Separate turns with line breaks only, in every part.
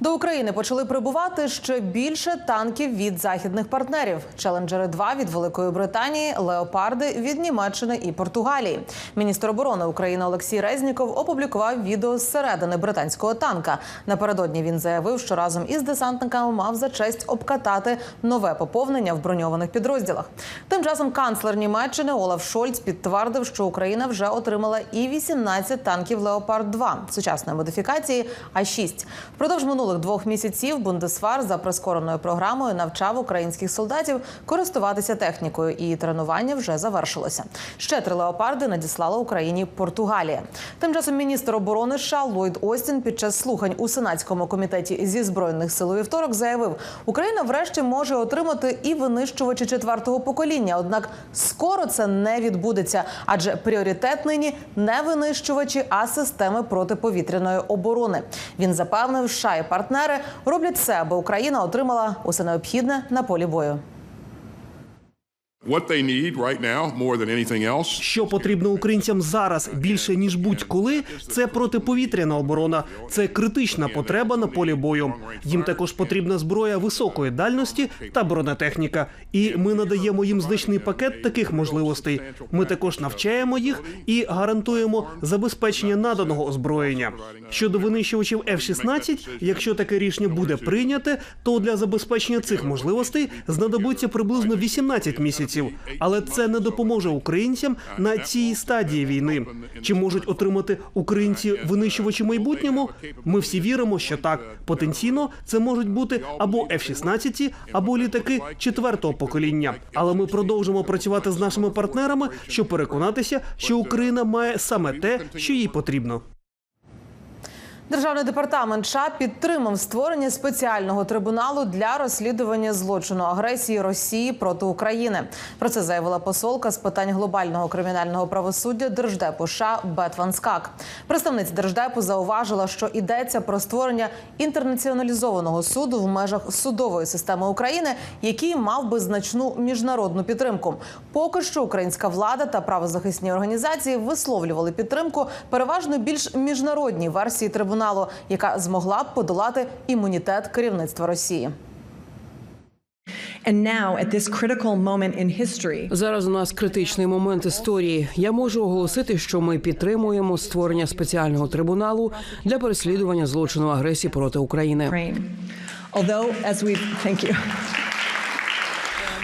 До України почали прибувати ще більше танків від західних партнерів. Челенджери 2 від Великої Британії, леопарди від Німеччини і Португалії. Міністр оборони України Олексій Резніков опублікував відео зсередини британського танка. Напередодні він заявив, що разом із десантниками мав за честь обкатати нове поповнення в броньованих підрозділах. Тим часом канцлер Німеччини Олаф Шольц підтвердив, що Україна вже отримала і 18 танків Леопард 2 сучасної модифікації, а 6 Впродовж минулих двох місяців Бундесфар за прискореною програмою навчав українських солдатів користуватися технікою, і тренування вже завершилося. Ще три леопарди надіслала Україні Португалія. Тим часом міністр оборони США Ллойд Остін під час слухань у сенатському комітеті зі збройних сил у вівторок заявив, Україна врешті може отримати і винищувачі четвертого покоління. Однак скоро це не відбудеться, адже пріоритет нині не винищувачі, а системи протиповітряної оборони. Він запевнив, США і партнери роблять все, аби Україна отримала усе необхідне на полі бою.
Що потрібно українцям зараз більше ніж будь-коли, це протиповітряна оборона. Це критична потреба на полі бою. Їм також потрібна зброя високої дальності та бронетехніка. І ми надаємо їм значний пакет таких можливостей. Ми також навчаємо їх і гарантуємо забезпечення наданого озброєння. Щодо винищувачів F-16, якщо таке рішення буде прийняте, то для забезпечення цих можливостей знадобиться приблизно 18 місяців. Але це не допоможе українцям на цій стадії війни. Чи можуть отримати українці винищувачі майбутньому? Ми всі віримо, що так потенційно це можуть бути або F-16, або літаки четвертого покоління. Але ми продовжимо працювати з нашими партнерами, щоб переконатися, що Україна має саме те, що їй потрібно.
Державний департамент США підтримав створення спеціального трибуналу для розслідування злочину агресії Росії проти України. Про це заявила посолка з питань глобального кримінального правосуддя Держдепу США Бет Скак. Представниця держдепу зауважила, що йдеться про створення інтернаціоналізованого суду в межах судової системи України, який мав би значну міжнародну підтримку. Поки що українська влада та правозахисні організації висловлювали підтримку переважно більш міжнародній версії трибуналу, яка змогла б подолати імунітет керівництва Росії.
And now, at this critical moment in history,
Зараз у нас критичний момент історії. Я можу оголосити, що ми підтримуємо створення спеціального трибуналу для переслідування злочину агресії проти України.
Although, as we thank you.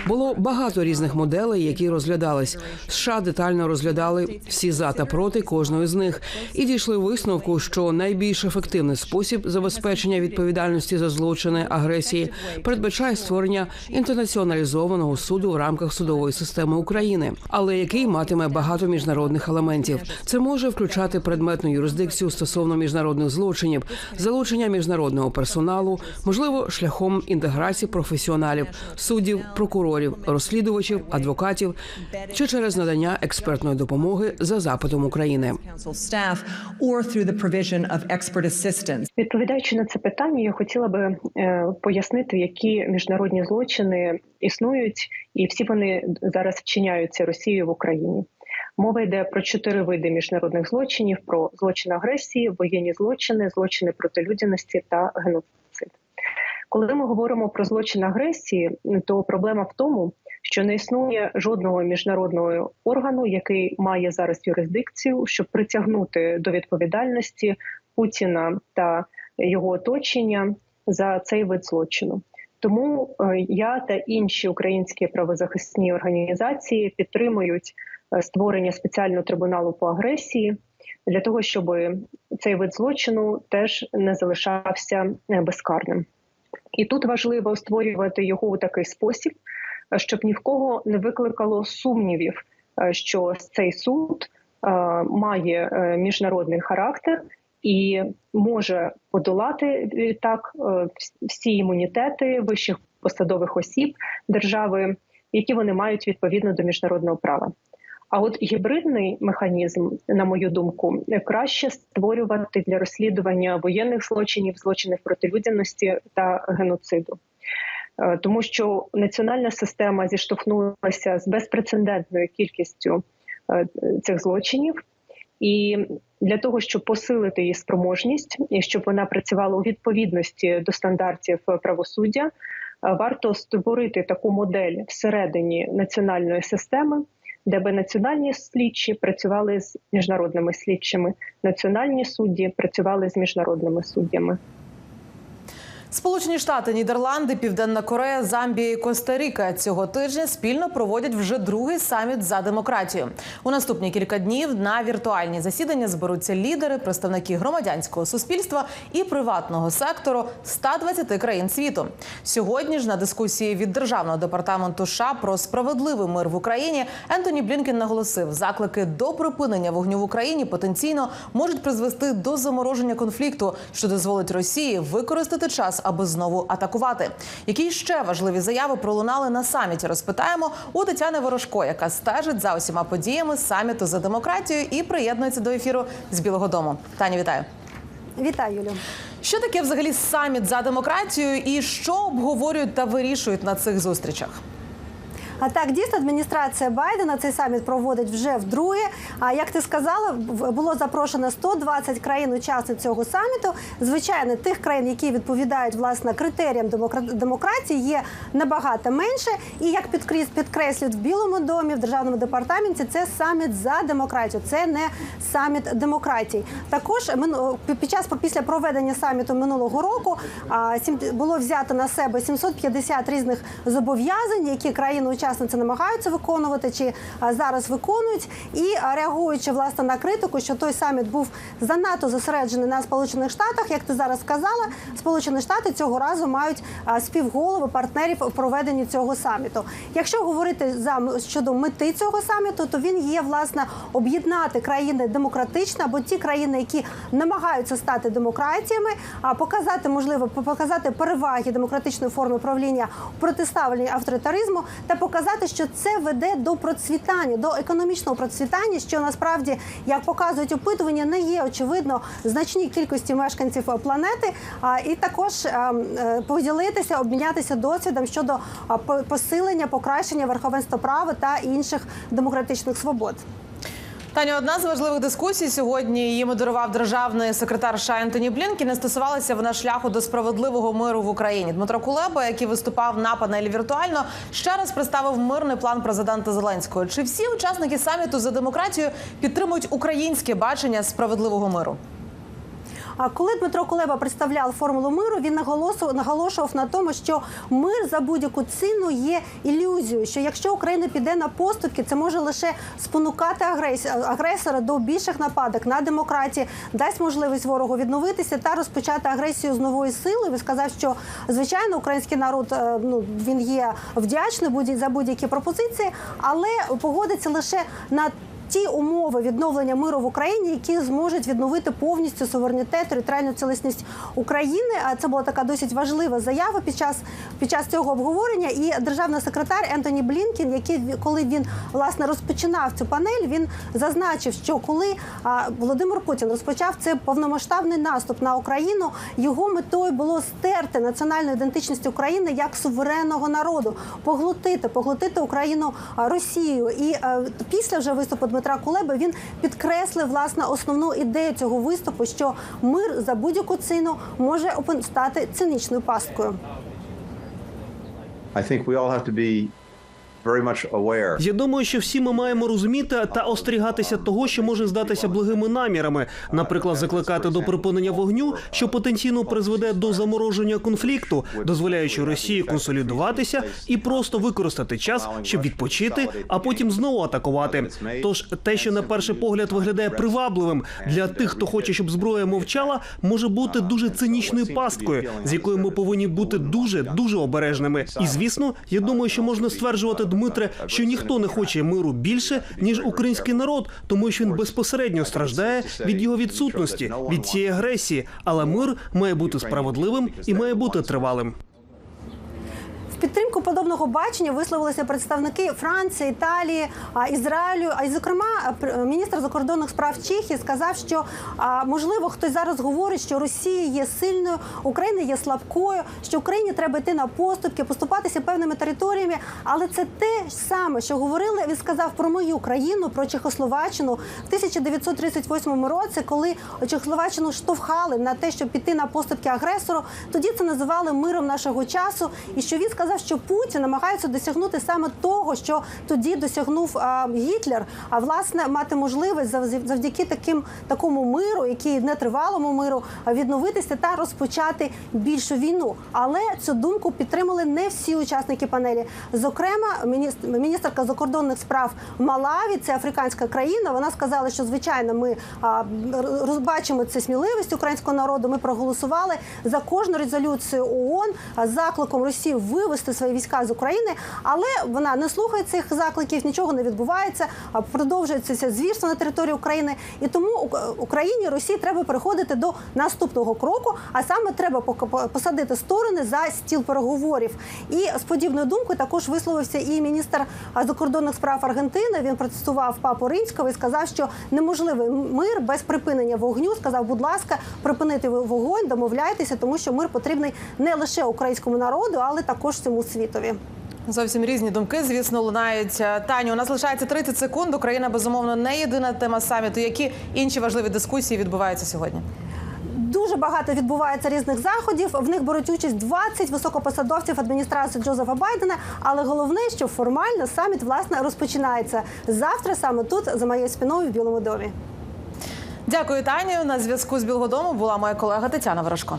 Було багато різних моделей, які розглядались. США детально розглядали всі за та проти кожної з них і дійшли висновку, що найбільш ефективний спосіб забезпечення відповідальності за злочини агресії передбачає створення інтернаціоналізованого суду в рамках судової системи України, але який матиме багато міжнародних елементів. Це може включати предметну юрисдикцію стосовно міжнародних злочинів, залучення міжнародного персоналу, можливо, шляхом інтеграції професіоналів, суддів, прокурорів, розслідувачів, адвокатів чи через надання експертної допомоги за запитом України.
Відповідаючи на це питання, я хотіла би е, пояснити, які міжнародні злочини існують, і всі вони зараз вчиняються Росією в Україні. Мова йде про чотири види міжнародних злочинів: про злочин агресії, воєнні злочини, злочини проти людяності та геноцид. Коли ми говоримо про злочин агресії, то проблема в тому, що не існує жодного міжнародного органу, який має зараз юрисдикцію, щоб притягнути до відповідальності Путіна та його оточення за цей вид злочину. Тому е, я та інші українські правозахисні організації підтримують е, створення спеціального трибуналу по агресії для того, щоб цей вид злочину теж не залишався е, безкарним. І тут важливо створювати його у такий спосіб, щоб ні в кого не викликало сумнівів, е, що цей суд е, має е, міжнародний характер і може подолати так всі імунітети вищих посадових осіб держави, які вони мають відповідно до міжнародного права. А от гібридний механізм, на мою думку, краще створювати для розслідування воєнних злочинів, злочинів проти людяності та геноциду. Е, Тому що національна система зіштовхнулася з безпрецедентною кількістю е, цих злочинів. І для того, щоб посилити її спроможність і щоб вона працювала у відповідності до стандартів правосуддя, е, варто створити таку модель всередині національної системи, де би національні слідчі працювали з міжнародними слідчими, національні судді працювали з міжнародними суддями.
Сполучені Штати, Нідерланди, Південна Корея, Замбія і Коста-Ріка цього тижня спільно проводять вже другий саміт за демократію. У наступні кілька днів на віртуальні засідання зберуться лідери, представники громадянського суспільства і приватного сектору 120 країн світу. Сьогодні ж на дискусії від державного департаменту США про справедливий мир в Україні Ентоні Блінкен наголосив, заклики до припинення вогню в Україні потенційно можуть призвести до замороження конфлікту, що дозволить Росії використати час, аби знову атакувати. Які ще важливі заяви пролунали на саміті? Розпитаємо у Тетяни Ворожко, яка стежить за усіма подіями саміту за демократію і приєднується до ефіру з Білого Дому. Таня, вітаю.
Вітаю, Юлю.
Що таке взагалі саміт за демократію і що обговорюють та вирішують на цих зустрічах?
А так дійсно адміністрація Байдена цей саміт проводить вже вдруге. А як ти сказала, було запрошено 120 країн-учасниць цього саміту. Звичайно, тих країн, які відповідають власне критеріям демокра- демократії, є набагато менше. І як підкреслюють в Білому домі, в державному департаменті, це саміт за демократію, це не саміт демократій. Також під час після проведення саміту минулого року було взято на себе 750 різних зобов'язань, які країни-учасниці намагаються виконувати чи зараз виконують. І реагуючи власне на критику, що той саміт був занадто зосереджений на Сполучених Штатах, як ти зараз сказала, Сполучені Штати цього разу мають співголови партнерів в проведенні цього саміту. Якщо говорити за щодо мети цього саміту, то він є власне об'єднати країни демократично або ті країни, які намагаються стати демократіями, а показати можливо показати переваги демократичної форми правління у протиставленні авторитаризму та показати, що це веде до процвітання, до економічного процвітання, що насправді, як показують опитування, не є очевидно значній кількості мешканців планети. І також е, е, поділитися, обмінятися досвідом щодо по- посилення, покращення верховенства права та інших демократичних свобод.
Таню, одна з важливих дискусій сьогодні її модерував державний секретар США Ентоні Блінкін. Не стосувалася вона шляху до справедливого миру в Україні. Дмитро Кулеба, який виступав на панелі віртуально, ще раз представив мирний план президента Зеленського. Чи всі учасники саміту за демократію підтримують українське бачення справедливого миру?
А коли Дмитро Кулеба представляв формулу миру, він наголошував на тому, що мир за будь-яку ціну є ілюзією. Що якщо Україна піде на поступки, це може лише спонукати агрес- агресора до більших нападок на демократії, дасть можливість ворогу відновитися та розпочати агресію з нової сили. Він сказав, що звичайно український народ е, ну він є вдячний за будь-які пропозиції, але погодиться лише на ті умови відновлення миру в Україні, які зможуть відновити повністю суверенітет, територіальну цілісність України. А це була така досить важлива заява під час під час цього обговорення. І державний секретар Ентоні Блінкін, який коли він власне розпочинав цю панель, він зазначив, що коли Володимир Путін розпочав цей повномасштабний наступ на Україну, його метою було стерти національну ідентичність України як суверенного народу, поглотити, поглотити Україну а, Росією. І е, після вже виступу Дмитра Кулеби він підкреслив власне основну ідею цього виступу, що мир за будь-яку ціну може стати цинічною пасткою.
I think we all have to be.
Я думаю, що всі ми маємо розуміти та остерігатися того, що може здатися благими намірами, наприклад, закликати до припинення вогню, що потенційно призведе до замороження конфлікту, дозволяючи Росії консолідуватися і просто використати час, щоб відпочити, а потім знову атакувати. Тож те, що на перший погляд виглядає привабливим для тих, хто хоче, щоб зброя мовчала, може бути дуже цинічною пасткою, з якою ми повинні бути дуже дуже обережними. І звісно, я думаю, що можна стверджувати, Дмитре, що ніхто не хоче миру більше ніж український народ, тому що він безпосередньо страждає від його відсутності, від цієї агресії. Але мир має бути справедливим і має бути тривалим.
Підтримку подобного бачення висловилися представники Франції, Італії, Ізраїлю. А й зокрема, міністр закордонних справ Чехії сказав, що можливо хтось зараз говорить, що Росія є сильною, Україна є слабкою, що Україні треба йти на поступки, поступатися певними територіями. Але це те саме, що говорили. Він сказав про мою країну, про Чехословаччину в 1938 році, коли Чехословаччину штовхали на те, щоб піти на поступки агресору. Тоді це називали миром нашого часу. І що він сказав, що Путін намагається досягнути саме того, що тоді досягнув Гітлер. А власне мати можливість зав- завдяки таким такому миру, який не тривалому миру, відновитися та розпочати більшу війну. Але цю думку підтримали не всі учасники панелі. Зокрема, міністерка закордонних справ Малаві, це африканська країна. Вона сказала, що звичайно ми розбачимо це сміливість українського народу. Ми проголосували за кожну резолюцію ООН закликом Росії вивести свої війська з України, але вона не слухає цих закликів, нічого не відбувається. а Продовжується звірство на території України, і тому Ук- Україні Росії треба переходити до наступного кроку. А саме треба посадити сторони за стіл переговорів. І з подібною думкою також висловився і міністр закордонних справ Аргентини. Він протестував папу римського і сказав, що неможливий мир без припинення вогню. Сказав, будь ласка, припинити вогонь, домовляйтеся, тому що мир потрібний не лише українському народу, але також всьому світові.
Зовсім різні думки, звісно, лунають. Таню, у нас лишається 30 секунд. Україна безумовно не єдина тема саміту. Які інші важливі дискусії відбуваються сьогодні?
Дуже багато відбувається різних заходів. В них беруть участь 20 високопосадовців адміністрації Джозефа Байдена. Але головне, що формально саміт власне розпочинається завтра, саме тут за моєю спиною в Білому домі.
Дякую, Таню. На зв'язку з Білгодому була моя колега Тетяна Ворожко.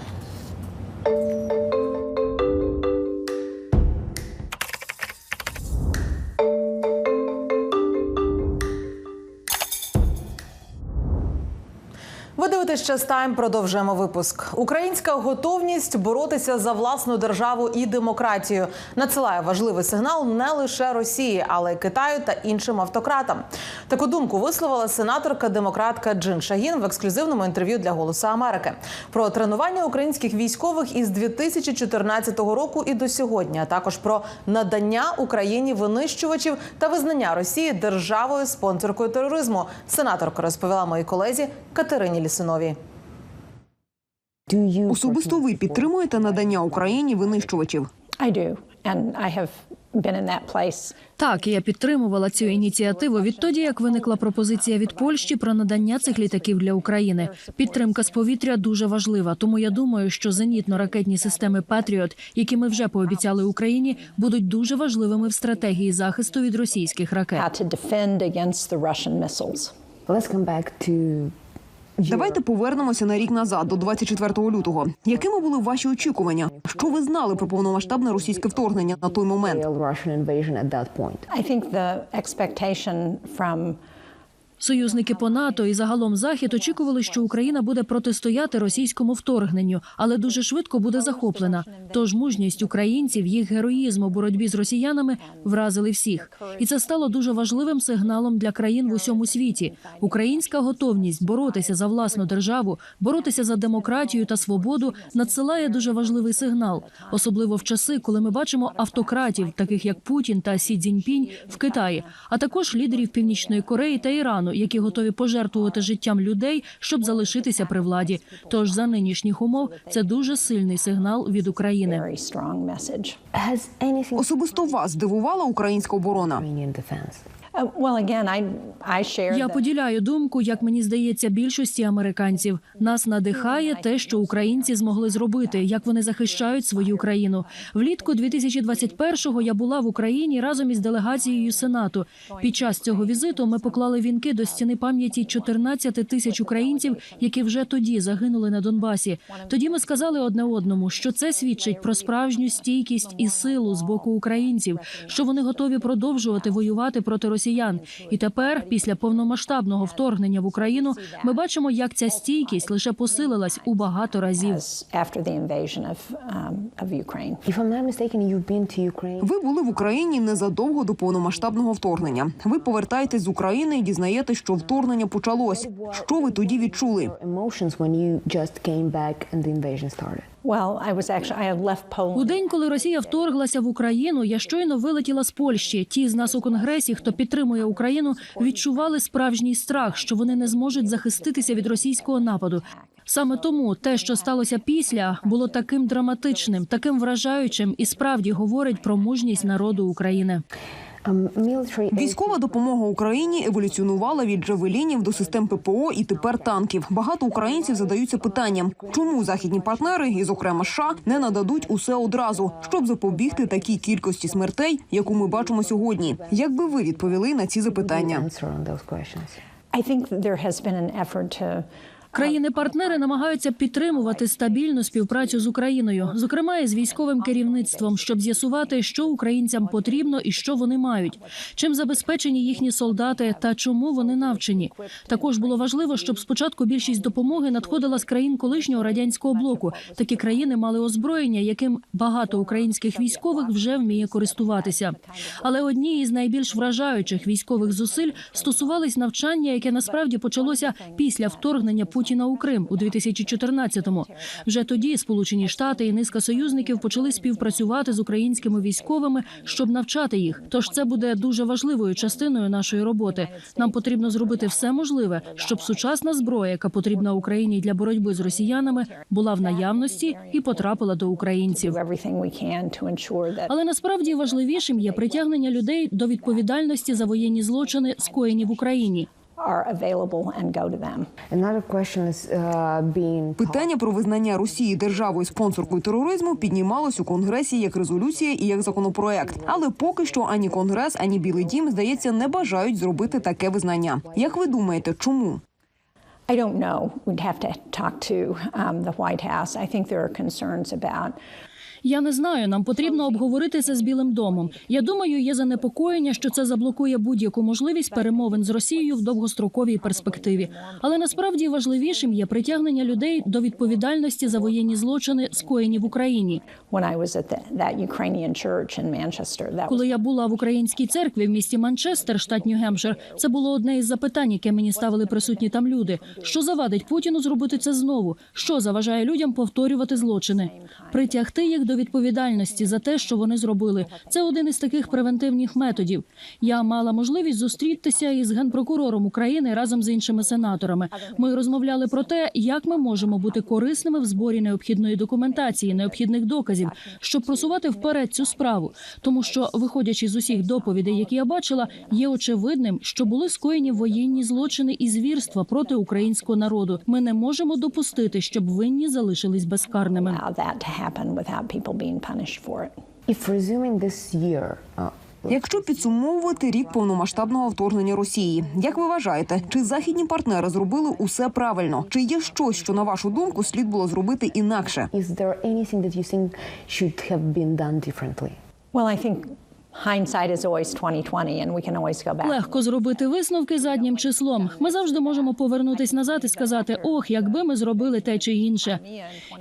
Ви дивитесь час тайм. Продовжуємо випуск. Українська готовність боротися за власну державу і демократію надсилає важливий сигнал не лише Росії, але й Китаю та іншим автократам. Таку думку висловила сенаторка демократка Джин Шагін в ексклюзивному інтерв'ю для Голосу Америки про тренування українських військових із 2014 року і до сьогодні, а також про надання Україні винищувачів та визнання Росії державою спонсоркою тероризму. Сенаторка розповіла моїй колезі Катерині Лісиновій.
Особисто ви підтримуєте надання Україні винищувачів?
I do, and I have been in that place.
Так, я підтримувала цю ініціативу відтоді, як виникла пропозиція від Польщі про надання цих літаків для України. Підтримка з повітря дуже важлива. Тому я думаю, що зенітно-ракетні системи Патріот, які ми вже пообіцяли Україні, будуть дуже важливими в стратегії захисту від російських ракет.
Давайте повернемося на рік назад, до 24 лютого. Якими були ваші очікування? Що ви знали про повномасштабне російське вторгнення на той момент?
Союзники по НАТО і загалом Захід очікували, що Україна буде протистояти російському вторгненню, але дуже швидко буде захоплена. Тож мужність українців, їх героїзм у боротьбі з росіянами вразили всіх, і це стало дуже важливим сигналом для країн в усьому світі. Українська готовність боротися за власну державу, боротися за демократію та свободу надсилає дуже важливий сигнал, особливо в часи, коли ми бачимо автократів, таких як Путін та Сі Цзіньпінь в Китаї, а також лідерів Північної Кореї та Ірану, які готові пожертвувати життям людей, щоб залишитися при владі. Тож за нинішніх умов це дуже сильний сигнал від України.
Особисто вас здивувала українська оборона?
Share
Я поділяю думку, як мені здається, більшості американців. Нас надихає те, що українці змогли зробити, як вони захищають свою країну. Влітку 2021-го я була в Україні разом із делегацією Сенату. Під час цього візиту ми поклали вінки до стіни пам'яті 14 тисяч українців, які вже тоді загинули на Донбасі. Тоді ми сказали одне одному, що це свідчить про справжню стійкість і силу з боку українців, що вони готові продовжувати воювати проти росіян. І тепер, після повномасштабного вторгнення в Україну, ми бачимо, як ця стійкість лише посилилась у багато разів.
um.
Ви були в Україні незадовго до повномасштабного вторгнення. Ви повертаєтесь з України і дізнаєтесь, що вторгнення почалось. Що ви тоді відчули?
У день, коли Росія вторглася в Україну, я щойно вилетіла з Польщі. Ті з нас у конгресі, хто підтримує Україну, відчували справжній страх, що вони не зможуть захиститися від російського нападу. Саме тому те, що сталося після, було таким драматичним, таким вражаючим і справді говорить про мужність народу України.
Um,
Військова допомога Україні еволюціонувала від джавелінів до систем ППО і тепер танків. Багато українців задаються питанням, чому західні партнери, і зокрема США, не нададуть усе одразу, щоб запобігти такій кількості смертей, яку ми бачимо сьогодні. Як би ви відповіли на ці запитання?
I think there has been an effort to
Країни-партнери намагаються підтримувати стабільну співпрацю з Україною, зокрема і з військовим керівництвом, щоб з'ясувати, що українцям потрібно і що вони мають, чим забезпечені їхні солдати та чому вони навчені. Також було важливо, щоб спочатку більшість допомоги надходила з країн колишнього радянського блоку. Такі країни мали озброєння, яким багато українських військових вже вміє користуватися. Але одні із найбільш вражаючих військових зусиль стосувались навчання, яке насправді почалося після вторгнення Путіна у Крим у 2014-му. Вже тоді Сполучені Штати і низка союзників почали співпрацювати з українськими військовими, щоб навчати їх. Тож це буде дуже важливою частиною нашої роботи. Нам потрібно зробити все можливе, щоб сучасна зброя, яка потрібна Україні для боротьби з росіянами, була в наявності і потрапила до українців. Але насправді важливішим є притягнення людей до відповідальності за воєнні злочини, скоєні в Україні.
Are available and go to them.
Another question is uh, being
Питання про визнання Росії державою спонсоркою тероризму піднімалось у конгресі як резолюція і як законопроект. Але поки що ані конгрес, ані Білий Дім здається не бажають зробити таке визнання. Як ви думаєте, чому?
I don't know. We'd have to talk to um, the White House. I think there are concerns about
Я не знаю. Нам потрібно обговорити це з Білим домом. Я думаю, є занепокоєння, що це заблокує будь-яку можливість перемовин з Росією в довгостроковій перспективі. Але насправді важливішим є притягнення людей до відповідальності за воєнні злочини, скоєні в Україні. Коли я була в українській церкві в місті Манчестер, штат Нью-Гемпшир, це було одне із запитань, яке мені ставили присутні там люди. Що завадить Путіну зробити це знову? Що заважає людям повторювати злочини? Притягти їх до відповідальності за те, що вони зробили. Це один із таких превентивних методів. Я мала можливість зустрітися із генпрокурором України разом з іншими сенаторами. Ми розмовляли про те, як ми можемо бути корисними в зборі необхідної документації, необхідних доказів, щоб просувати вперед цю справу. Тому що, виходячи з усіх доповідей, які я бачила, є очевидним, що були скоєні воєнні злочини і звірства проти українського народу. Ми не можемо допустити, щоб винні залишились безкарними.
People being punished for it.
if resuming this year. Uh,
Якщо підсумовувати рік повномасштабного вторгнення Росії, як ви вважаєте, чи західні партнери зробили усе правильно? Чи є щось, що на вашу думку слід було зробити інакше?
is there anything that you think should have been done differently?
Well, I think hindsight is always 2020 and we can always go back.
Легко зробити висновки заднім числом. Ми завжди можемо повернутись назад і сказати: ох, якби ми зробили те чи інше.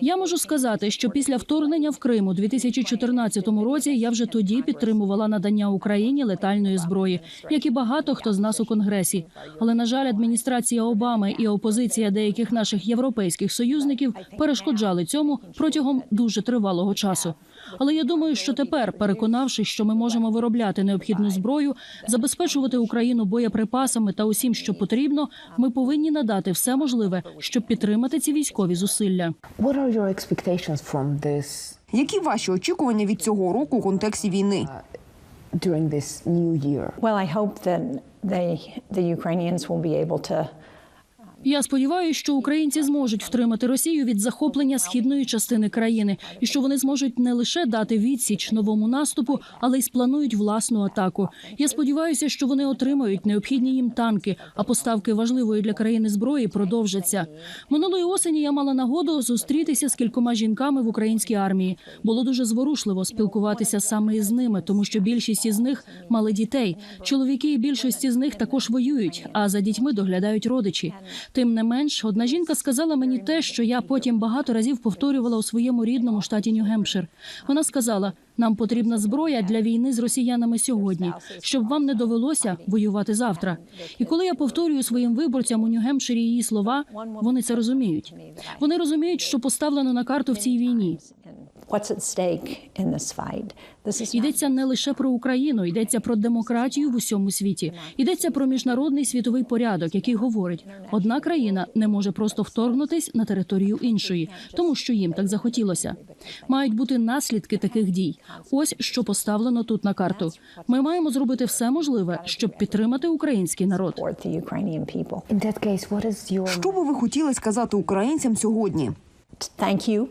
Я можу сказати, що після вторгнення в Крим у 2014 році я вже тоді підтримувала надання Україні летальної зброї, як і багато хто з нас у конгресі. Але на жаль, адміністрація Обами і опозиція деяких наших європейських союзників перешкоджали цьому протягом дуже тривалого часу. Але я думаю, що тепер, переконавшись, що ми можемо виробляти необхідну зброю, забезпечувати Україну боєприпасами та усім, що потрібно, ми повинні надати все можливе, щоб підтримати ці військові зусилля.
What are your expectations from this
Які ваші очікування від цього року у контексті війни?
during this new year?
Well, I hope that they, the Ukrainians will be able to
Я сподіваюся, що українці зможуть втримати Росію від захоплення східної частини країни, і що вони зможуть не лише дати відсіч новому наступу, але й спланують власну атаку. Я сподіваюся, що вони отримають необхідні їм танки, а поставки важливої для країни зброї продовжаться. Минулої осені я мала нагоду зустрітися з кількома жінками в українській армії. Було дуже зворушливо спілкуватися саме із ними, тому що більшість із них мали дітей. Чоловіки більшості з них також воюють, а за дітьми доглядають родичі. Тим не менш, одна жінка сказала мені те, що я потім багато разів повторювала у своєму рідному штаті Нью-Гемпшир. Вона сказала: нам потрібна зброя для війни з росіянами сьогодні, щоб вам не довелося воювати завтра. І коли я повторюю своїм виборцям у Нью-Гемпширі її слова, вони це розуміють. Вони розуміють, що поставлено на карту в цій війні.
What's at stake in this fight? This is
Йдеться не лише про Україну, йдеться про демократію в усьому світі. Йдеться про міжнародний світовий порядок, який говорить, одна країна не може просто вторгнутись на територію іншої, тому що їм так захотілося. Мають бути наслідки таких дій. Ось що поставлено тут на карту. Ми маємо зробити все можливе, щоб підтримати український народ.
support the Ukrainian people.
In that case, what is your
Що би ви хотіли сказати українцям сьогодні?
You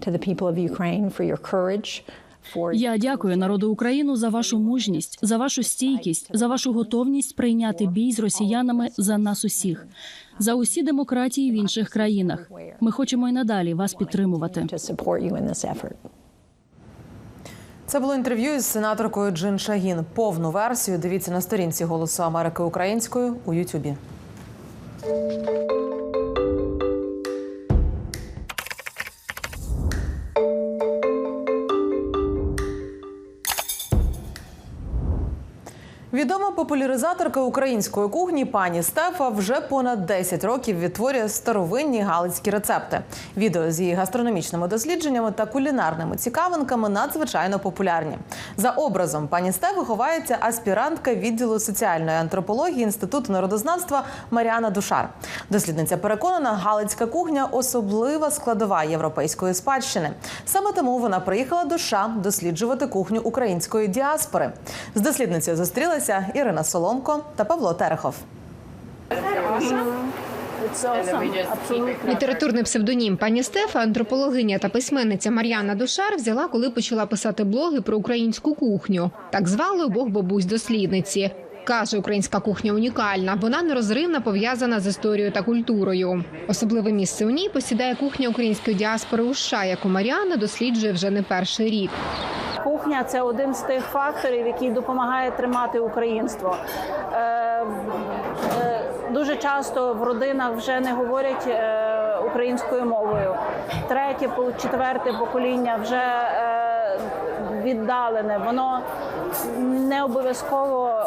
to the people of Ukraine for your courage,
Я дякую народу Україну за вашу мужність, за вашу стійкість, за вашу готовність прийняти бій з росіянами за нас усіх, за усі демократії в інших країнах. Ми хочемо й надалі вас підтримувати.
Це було інтерв'ю із сенаторкою Джин Шагін. Повну версію дивіться на сторінці Голосу Америки українською у Ютубі. Популяризаторка української кухні пані Стефа вже понад 10 років відтворює старовинні галицькі рецепти. Відео з її гастрономічними дослідженнями та кулінарними цікавинками надзвичайно популярні. За образом пані Стефи ховається аспірантка відділу соціальної антропології інституту народознавства Маріана Душар. Дослідниця переконана, галицька кухня особлива складова європейської спадщини. Саме тому вона приїхала до США досліджувати кухню української діаспори. З дослідницею зустрілася Ірина Соломко та Павло Терехов.
Літературний псевдонім пані Стефа, антропологиня та письменниця Мар'яна Душар взяла, коли почала писати блоги про українську кухню. Так звали обох бабусь дослідниці. Каже, українська кухня унікальна. Вона нерозривно пов'язана з історією та культурою. Особливе місце у ній посідає кухня української діаспори у США, яку Мар'яна досліджує вже не перший рік.
Кухня це один з тих факторів, який допомагає тримати українство. Е, е, дуже часто в родинах вже не говорять е, українською мовою. Третє, четверте покоління вже віддалене. Воно не обов'язково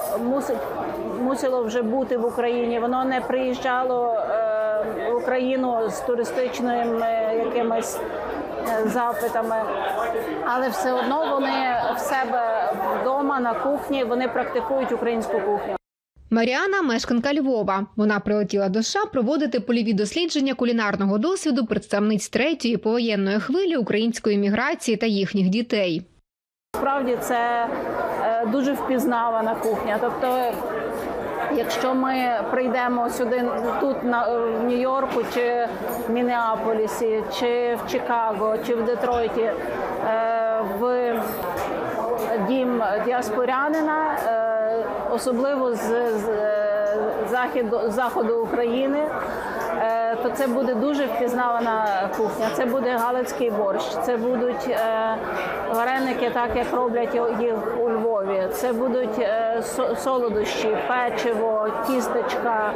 мусило вже бути в Україні. Воно не приїжджало в Україну з туристичними якимись запитами, але все одно вони в себе вдома на кухні вони практикують українську кухню.
Маріана мешканка Львова. Вона прилетіла до США проводити польові дослідження кулінарного досвіду представниць третьої повоєнної хвилі української міграції та їхніх дітей.
Справді це е, дуже впізнавана кухня. Тобто, якщо ми прийдемо сюди тут на в Нью-Йорку, чи в Мінеаполісі, чи в Чикаго, чи в Детройті, е, в дім діаспорянина, е, особливо з, з е, західу заходу України. Е, То це буде дуже впізнавана кухня. Це буде галицький борщ, це будуть е, вареники, так як роблять їх у Львові. Це будуть е, солодощі, печиво, тістечка,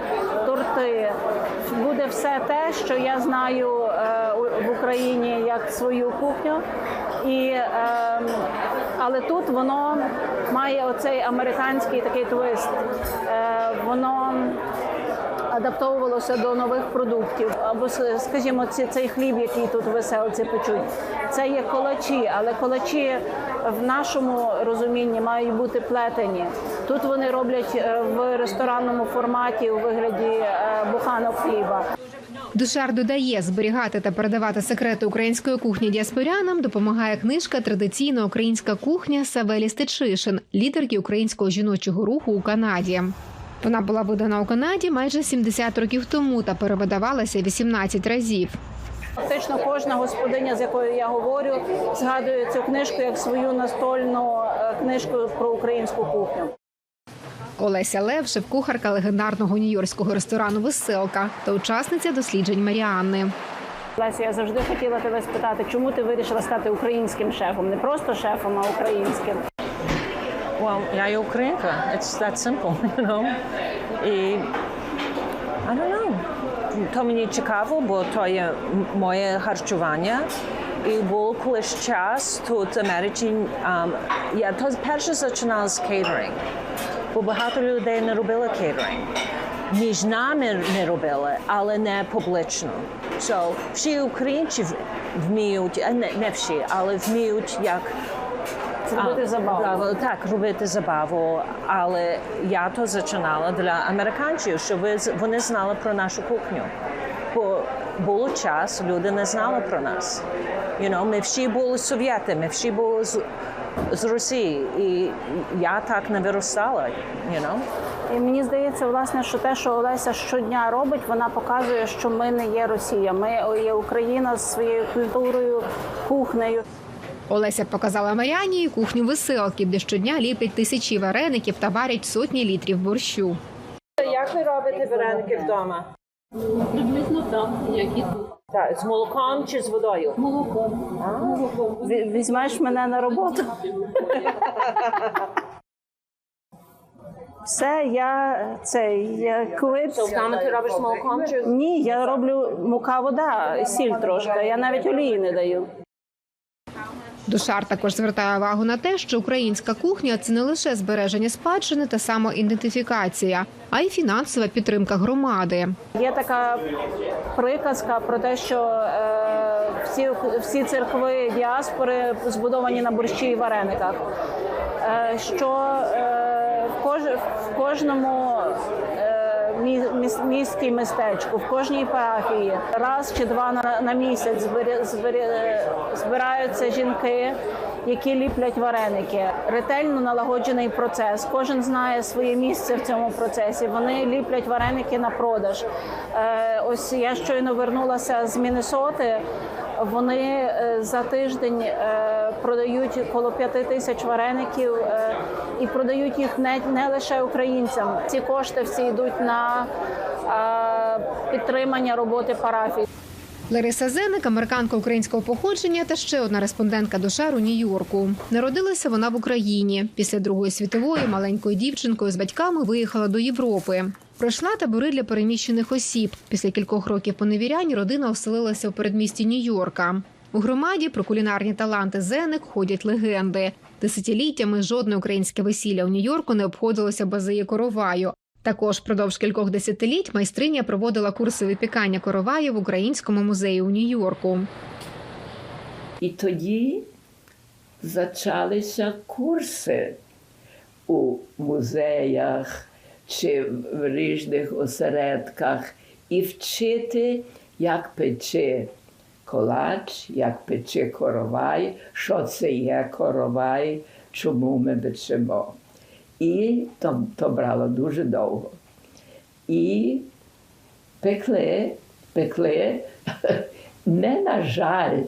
торти. Буде все те, що я знаю в Україні як свою кухню. І, е, але тут воно має оцей американський такий твист. Воно адаптовувалося до нових продуктів. Або скажімо, ці- цей хліб, який тут веселці печуть, це є колачі, але колачі в нашому розумінні мають бути плетені. Тут вони роблять е, в ресторанному форматі у вигляді е, буханок хліба.
Душар додає, зберігати та передавати секрети української кухні діаспорянам допомагає книжка Традиційна українська кухня Савелі Стечишин, лідерки українського жіночого руху у Канаді. Вона була видана у Канаді майже 70 років тому та перевидавалася 18 разів.
Фактично кожна господиня, з якою я говорю, згадує цю книжку як свою настольну е, книжку про українську кухню.
Олеся Лев, шеф-кухарка легендарного нью-йоркського ресторану Веселка та учасниця досліджень Маріанни.
Леся, я завжди хотіла тебе спитати, чому ти вирішила стати українським шефом, не просто шефом, а українським.
Well, я є українка. It's that simple, you know. І I don't know. то мені цікаво, бо то є моє харчування. І був колись час тут в Америці. ам, я то перше починала з кейтеринг, бо багато людей не робили кейтеринг. Між нами не робили, але не публічно. So, всі українці вміють, а не, не всі, але вміють як
Робити забаву.
Так, робити забаву. Але я то зачинала для американців, щоб вони знали про нашу кухню. Бо було час, люди не знали про нас. You know, ми всі були совєти, ми всі були з, з Росії. І я так не виростала. You know?
І мені здається, власне, що те, що Олеся щодня робить, вона показує, що ми не є Росія. Ми є Україна з своєю культурою, кухнею.
Олеся показала Маріані кухню веселки, де щодня ліплять тисячі вареників та варять сотні літрів борщу.
Як ви робите вареники вдома?
Приблизно так, як і тут.
Так, з молоком чи з водою?
Молоком.
Ві- Візьмеш мене на роботу. Все, я цей я
То вдома ти робиш з молоком чи
ні, я роблю мука, вода, сіль трошки. Я навіть олії не даю.
Душар також звертає увагу на те, що українська кухня це не лише збереження спадщини та самоідентифікація, а й фінансова підтримка громади.
Є така приказка про те, що е, всі, всі церкви діаспори збудовані на борщі і варениках. Е, що е, в, кож, кожному е, мі- міс- місті містечку, в кожній парафії раз чи два на, на місяць збираються жінки. Які ліплять вареники, ретельно налагоджений процес. Кожен знає своє місце в цьому процесі. Вони ліплять вареники на продаж. Е, ось я щойно вернулася з Міннесоти. Вони е, за тиждень е, продають коло п'яти тисяч вареників е, і продають їх не, не лише українцям. Ці кошти всі йдуть на підтримання роботи парафій.
Лариса Зеник, американка українського походження та ще одна респондентка Душар у Нью-Йорку. Народилася вона в Україні. Після Другої світової маленькою дівчинкою з батьками виїхала до Європи. Пройшла табори для переміщених осіб. Після кількох років поневірянь родина оселилася у передмісті Нью-Йорка. У громаді про кулінарні таланти Зеник ходять легенди. Десятиліттями жодне українське весілля у Нью-Йорку не обходилося без її короваю. Також впродовж кількох десятиліть майстриня проводила курси випікання короваю в українському музеї у Нью-Йорку.
І тоді почалися курси у музеях чи в різних осередках і вчити, як печи колач, як печи коровай, що це є коровай, чому ми печемо. І то, то брало дуже довго. І пекли, пекли, не на жаль,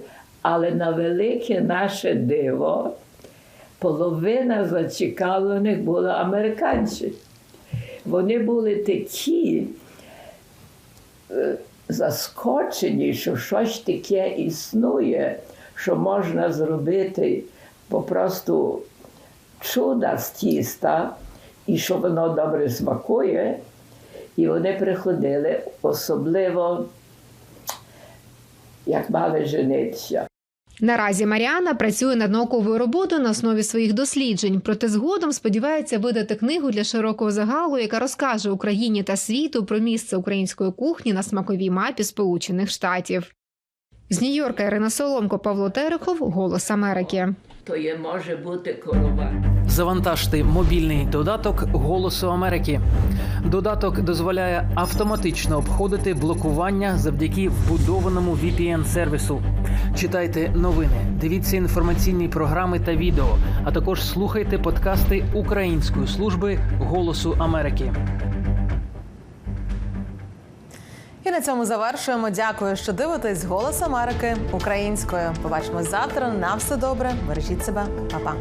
але на велике наше диво, половина зацікавлених була американці. Вони були такі е, заскочені, що щось таке існує, що можна зробити попросту чуда з тіста, і що воно добре смакує. І вони приходили, особливо як мали женитися.
Наразі Маріана працює над науковою роботою на основі своїх досліджень. Проте згодом сподівається видати книгу для широкого загалу, яка розкаже Україні та світу про місце української кухні на смаковій мапі Сполучених Штатів. З Нью-Йорка Ірина Соломко, Павло Терехов, Голос Америки.
То є може бути корова.
Завантажте мобільний додаток Голосу Америки. Додаток дозволяє автоматично обходити блокування завдяки вбудованому VPN-сервісу. Читайте новини, дивіться інформаційні програми та відео, а також слухайте подкасти Української служби Голосу Америки.
І на цьому завершуємо. Дякую, що дивитесь «Голос Америки українською. Побачимось завтра. На все добре. Бережіть себе, Па-па.